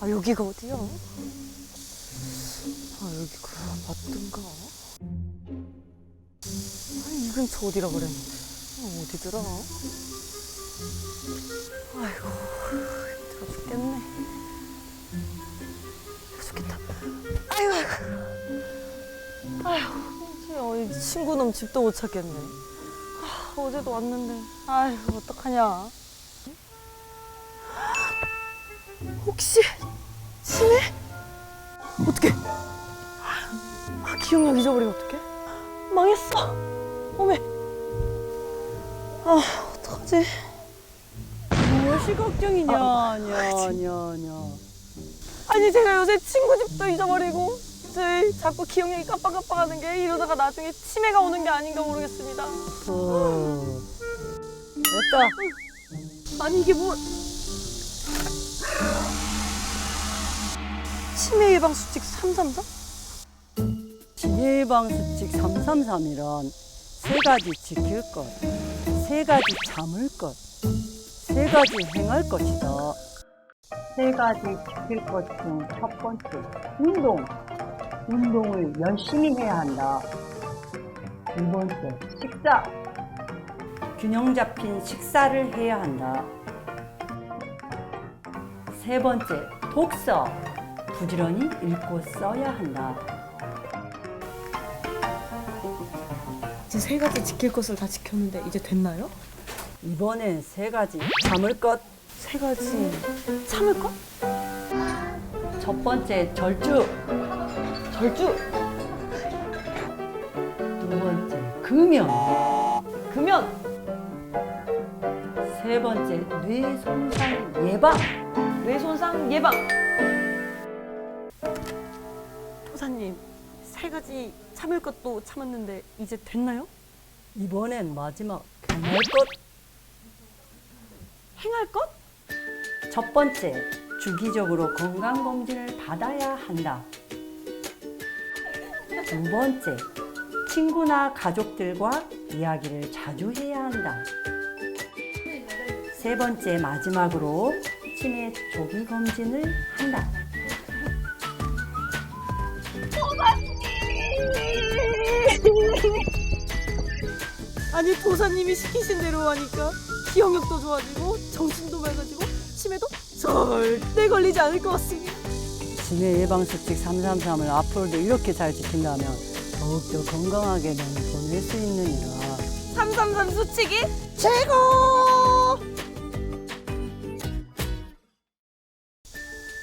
아 여기가 어디야? 아 여기가 맞던가? 아니 이 근처 어디라 그랬는데? 어, 어디더라? 아이고 힘들어 죽겠네. 죽겠다. 아이고. 아이고 아이고 이 친구놈 집도 못 찾겠네. 아, 어제도 왔는데. 아이고 어떡하냐 혹시 치매? 어떡해? 아, 기억력 잊어버리면 어떡해? 망했어. 어메. 아, 어떡하지? 무엇이 걱정이냐, 아, 냐, 냐, 냐. 아니, 제가 요새 친구 집도 잊어버리고, 저희 자꾸 기억력이 깜빡깜빡하는 게 이러다가 나중에 치매가 오는 게 아닌가 모르겠습니다. 어. 됐다. 아니, 이게 뭐. 치매 예방 수칙 333? 치매 예방 수칙 333이란 세 가지 지킬 것, 세 가지 참을 것, 세 가지 행할 것이다. 세 가지 지킬 것 중 첫 번째, 운동. 운동을 열심히 해야 한다. 두 번째, 식사. 균형 잡힌 식사를 해야 한다. 세 번째, 독서. 부지런히 읽고 써야 한다. 이제 세 가지 지킬 것을 다 지켰는데 이제 됐나요? 이번엔 세 가지 참을 것. 세 가지 참을 것? 첫 번째 절주, 절주, 두 번째 금연, 금연, 세 번째 뇌 손상 예방. 뇌 손상 예방. 도사님, 세 가지 참을 것도 참았는데 이제 됐나요? 이번엔 마지막 행할 것. 행할 것? 첫 번째 주기적으로 건강 검진을 받아야 한다. 두 번째 친구나 가족들과 이야기를 자주 해야 한다. 세 번째 마지막으로 치매 조기 검진을 한다. 아니 도사님이 시키신 대로 하니까 기억력도 좋아지고 정신도 맑아지고 치매도 절대 걸리지 않을 것 같습니다. 치매 예방 수칙 333을 앞으로도 이렇게 잘 지킨다면 더욱더 건강하게 넌 보낼 수 있느니라. 333 수칙이 최고!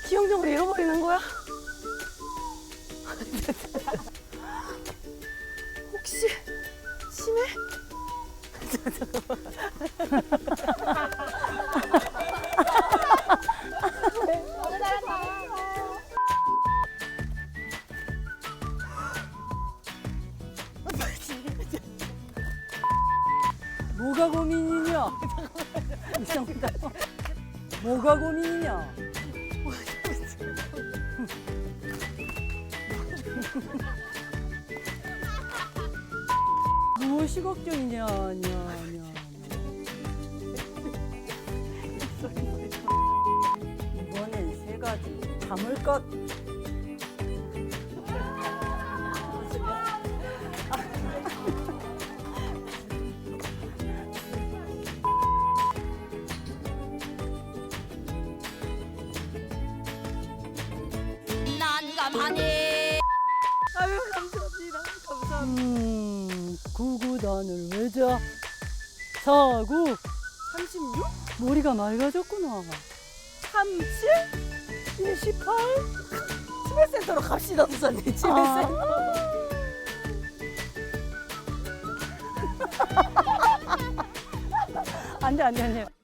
기억력을 잃어버리는 거야? 뭐가 고민이냐? 이상하다. 뭐가 고민이냐? 무엇이 걱정이냐? 참을 것. 난감하네. 아유 감사합니다. 감사합니다. 음, 구구단을 외자. 사구. 36? 머리가 맑아졌구나. 37? 28? 치매센터로 갑시다 도사님 치매센터. 안 돼, 안 돼, 안 돼.